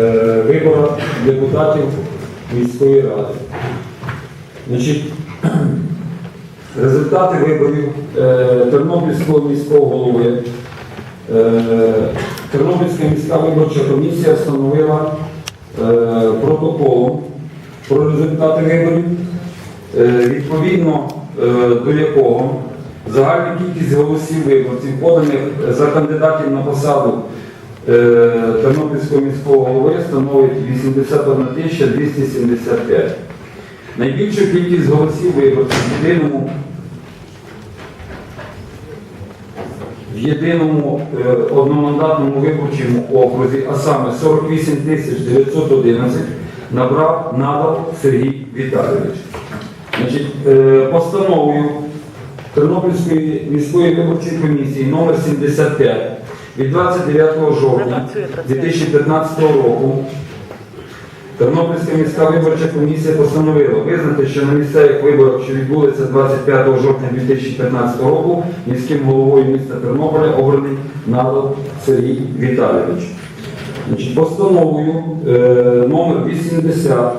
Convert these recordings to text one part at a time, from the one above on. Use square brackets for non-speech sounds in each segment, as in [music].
е, виборах депутатів міської ради. Значить, [clears throat] результати виборів е, Тернопільського міського голови. Е, Тернопільська міська виборча комісія встановила протоколом про результати виборів, відповідно до якого загальна кількість голосів виборців, поданих за кандидатів на посаду Тернопільського міського голови, становить 81 275. Найбільшу кількість голосів виборців в єдиному в єдиному е, одномандатному виборчому окрузі, а саме 48 911, набрав надав Сергій Віталійович. Значить, е, постановою Тернопільської міської виборчої комісії номер 75 від 29 жовтня 2015 року Тернопільська міська виборча комісія постановила визнати, що на місцевих виборах, що відбулися 25 жовтня 2015 року, міським головою міста Тернополя обраний Надал Сергій Віталійович. Постановою е, номер 80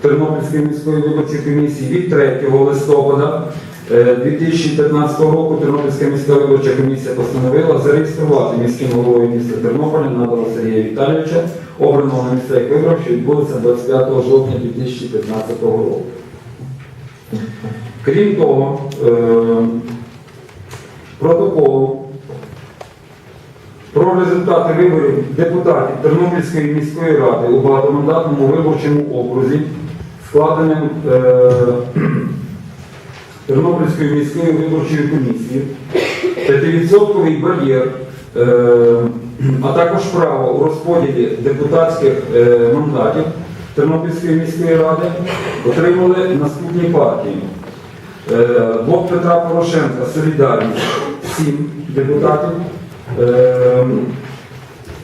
Тернопільської міської виборчої комісії від 3 листопада 2015 року Тернопільська міська виборча комісія постановила зареєструвати міським головою міста Тернополя Надала Сергія Віталійовича, обраного на місцевих виборах, що відбулися 25 жовтня 2015 року. Крім того, е, протоколу про результати виборів депутатів Тернопільської міської ради у багатомандатному виборчому окрузі, складеним Тернопільською міською виборчою комісією, 5% бар'єр, е, а також право у розподілі депутатських е, мандатів Тернопільської міської ради отримали наступні партії. Е, Блок Петра Порошенка Солідарність 7 депутатів. Е,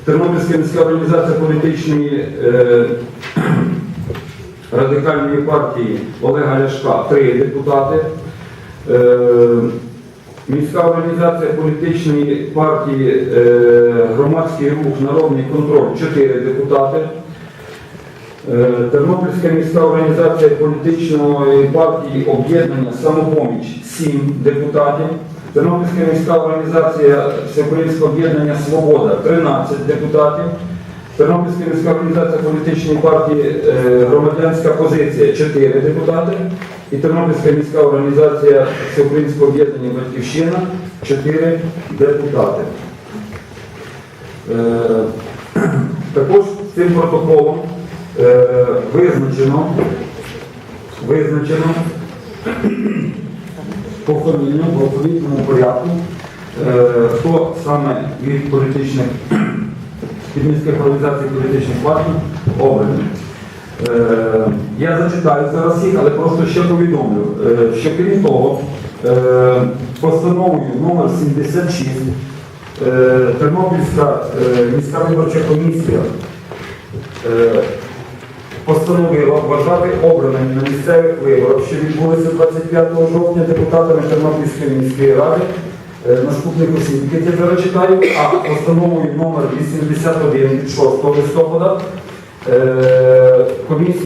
Тернопільська міська організація політичної е, радикальної партії Олега Ляшка 3 депутати. Е, Міська організація політичної партії е, Громадський рух Народний контроль 4 депутати. Е, Тернопільська міська організація політичної партії об'єднання самопоміч 7 депутатів. Тернопільська міська організація Всеукраїнського об'єднання Свобода 13 депутатів. Тернопільська міська організація політичної партії Громадянська позиція 4 депутати. І Тернопільська міська організація Всеукраїнського об'єднання Батьківщина 4 депутати. Е, [clears throat] Також цим протоколом е, визначено, визначено [clears throat] в алфавітному порядку, е, хто саме від політичних [clears throat] від міських організацій політичних партій обраний. Е, Я зачитаю зараз їх, але просто ще повідомлю, е, що крім того, е, постановою номер 76 е, Тернопільська міська виборча комісія постановила вважати обраними на місцевих виборах, що відбулися 25 жовтня депутатами Тернопільської міської ради. Наступних осіб, які я зараз читаю, а постановою номер 81 від 6 листопада комісія.